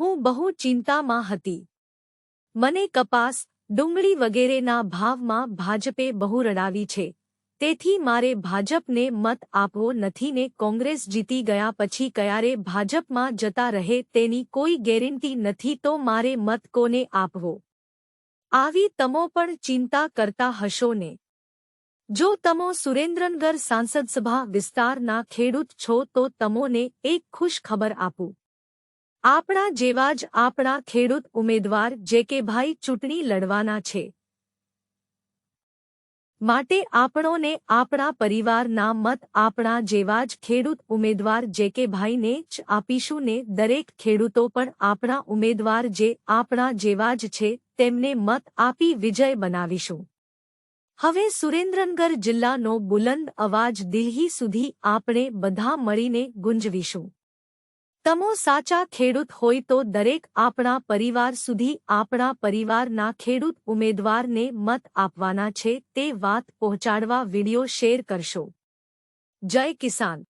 હું બહુ ચિંતામાં હતી. મને કપાસ, ડુંગળી વગેરેના ભાવમાં ભાજપે બહુ રડાવી છે. તેથી મારે ભાજપને મત આપવો નથી ને કોંગ્રેસ જીતી ગયા પછી ક્યારે ભાજપમાં જતા રહે તેની કોઈ ગેરંટી નથી તો મારે મત કોને આપવો? આવી તમો પણ ચિંતા કરતા હશો ને? જો તમો સુરેન્દ્રનગર સાંસદસભા વિસ્તારના ખેડૂત છો તો તમોને એક ખુશ ખબર આપું. આપણા જેવા જ આપણા ખેડૂત ઉમેદવાર જે કે ભાઈ ચૂંટણી લડવાના છે. માટે આપણોને આપણા પરિવારના મત, આપણા જેવા જ ખેડૂત ઉમેદવાર જે કે ભાઈને જ આપીશું ને દરેક ખેડૂતો પણ આપણા ઉમેદવાર જે આપણા જેવા જ છે તેમને મત આપી વિજય બનાવીશું. હવે સુરેન્દ્રનગર જિલ્લાનો બુલંદ અવાજ દિલ્હી સુધી આપણે બધા મળીને ગુંજવીશું. તમો સાચા ખેડૂત હોય તો દરેક આપણા પરિવાર સુધી આપણા પરિવારના ખેડૂત ઉમેદવારને મત આપવાના છે તે વાત પહોંચાડવા વિડિયો શેર કરશો. જય કિસાન.